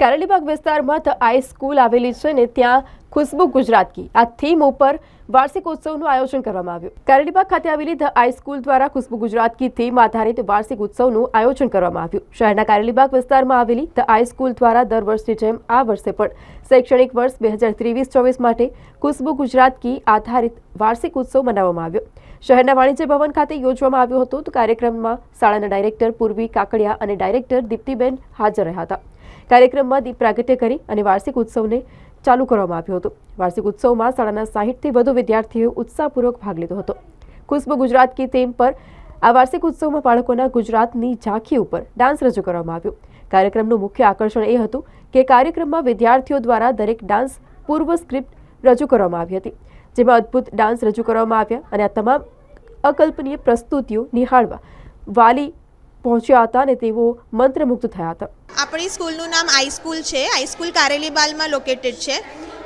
કારેલીબાગ વિસ્તારમાં the I school આવેલી છે ને ત્યાં ખુશ્બુ ગુજરાત કી. આ થીમ ઉપર વાર્ષિક ઉત્સવનું આયોજન કરવામાં આવ્યું. કારેલીબાગ ખાતે આવેલી ધ આઈ સ્કૂલ દ્વારા ખુશ્બુ ગુજરાત કી થીમ આધારિત વાર્ષિક ઉત્સવનું આયોજન કરવામાં આવ્યું. શહેરના કારેલીબાગ વિસ્તારમાં આવેલી ધ આઈ સ્કૂલ દ્વારા દર વર્ષની જેમ આ વર્ષે પણ શૈક્ષણિક વર્ષ બે હજાર ત્રેવીસ ચોવીસ માટે ખુશ્બુ ગુજરાત કી આધારિત વાર્ષિક ઉત્સવ મનાવવામાં આવ્યો. શહેરના વાણિજ્ય ભવન ખાતે યોજવામાં આવ્યો હતો તો કાર્યક્રમમાં શાળાના ડાયરેક્ટર પૂર્વી કાકડિયા અને ડાયરેક્ટર દીપ્તિબેન હાજર રહ્યા હતા. કાર્યક્રમમાં દીપ પ્રાગટ્ય કરી અને વાર્ષિક ઉત્સવને ચાલુ કરવામાં આવ્યો હતો. વાર્ષિક ઉત્સવમાં શાળાના સાહીઠથી વધુ વિદ્યાર્થીઓએ ઉત્સાહપૂર્વક ભાગ લીધો હતો. ખુશ્બ ગુજરાત કી થીમ પર આ વાર્ષિક ઉત્સવમાં બાળકોના ગુજરાતની ઝાંખી ઉપર ડાન્સ રજૂ કરવામાં આવ્યો. કાર્યક્રમનું મુખ્ય આકર્ષણ એ હતું કે કાર્યક્રમમાં વિદ્યાર્થીઓ દ્વારા દરેક ડાન્સ પૂર્વ સ્ક્રિપ્ટ રજૂ કરવામાં આવી હતી, જેમાં અદ્ભુત ડાન્સ રજૂ કરવામાં આવ્યા અને આ તમામ અકલ્પનીય પ્રસ્તુતિઓ નિહાળવા વાલી પહોંચ્યા હતા અને તેઓ મંત્રમુગ્ધ થયા હતા. આપણી સ્કૂલનું નામ આઈ સ્કૂલ છે. હાઈસ્કૂલ કારેલીબાલમાં લોકેટેડ છે.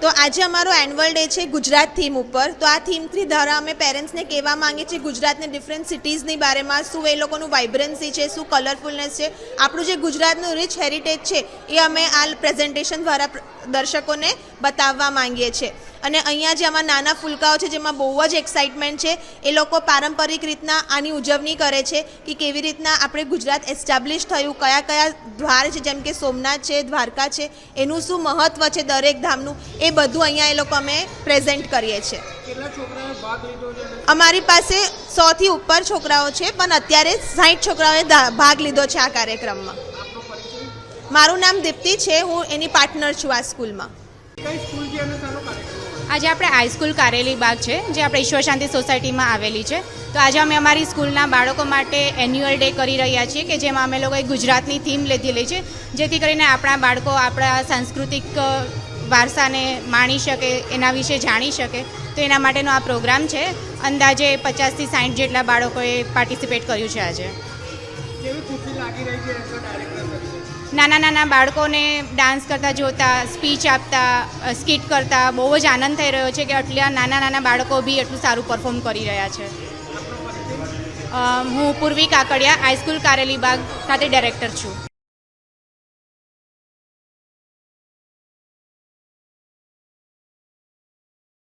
તો આજે અમારો એન્યુઅલ ડે છે ગુજરાત થીમ ઉપર. તો આ થીમથી દ્વારા અમે પેરેન્ટ્સને કહેવા માંગીએ છીએ ગુજરાતની ડિફરન્ટ સિટીઝની બારેમાં શું એ લોકોનું વાઇબ્રન્સી છે, શું કલરફુલનેસ છે. આપણું જે ગુજરાતનું રિચ હેરિટેજ છે એ અમે આ પ્રેઝન્ટેશન દ્વારા દર્શકોને બતાવવા માંગીએ છીએ. અને અહીંયા જે આમાં નાના ફૂલકાઓ છે જેમાં બહુ જ એક્સાઇટમેન્ટ છે એ લોકો પારંપરિક રીતના આની ઉજવણી કરે છે કે કેવી રીતના આપણે ગુજરાત એસ્ટાબ્લિશ થયું કયા કયા દ્વાર છે જેમ કે સોમનાથ છે દ્વારકા છે એનું શું મહત્ત્વ છે દરેક ધામનું એ બધું અહીંયા એ લોકો અમે પ્રેઝન્ટ કરીએ છીએ. અમારી પાસે સોથી ઉપર છોકરાઓ છે પણ અત્યારે સાઠ છોકરાઓએ ભાગ લીધો છે આ કાર્યક્રમમાં. મારું નામ દીપ્તિ છે હું એની પાર્ટનર છું આ સ્કૂલમાં. કઈ સ્કૂલ છે અને આજે આપણે હાઈસ્કૂલ કારેલી બાગ છે, જે આપણે ઈશ્વર શાંતિ સોસાયટીમાં આવેલી છે. તો આજે અમે અમારી સ્કૂલના બાળકો માટે એન્યુઅલ ડે કરી રહ્યા છીએ, કે જેમાં અમે લોકોએ ગુજરાતની થીમ લીધેલી છે, જેથી કરીને આપણા બાળકો આપણા સાંસ્કૃતિક વારસાને માણી શકે, એના વિશે જાણી શકે. તો એના માટેનો આ પ્રોગ્રામ છે. અંદાજે પચાસથી સાઠ જેટલા બાળકોએ પાર્ટિસિપેટ કર્યું છે આજે. નાના નાના બાળકોને ડાન્સ કરતા જોતા સ્પીચ આપતા સ્કીટ કરતા બહુ જ આનંદ થઈ રહ્યો છે કે આટલા નાના નાના બાળકો બી એટલું સારું પરફોર્મ કરી રહ્યા છે. હું પૂર્વી કાકડિયા હાઈસ્કૂલ કારેલીબાગ ખાતે ડાયરેક્ટર છું.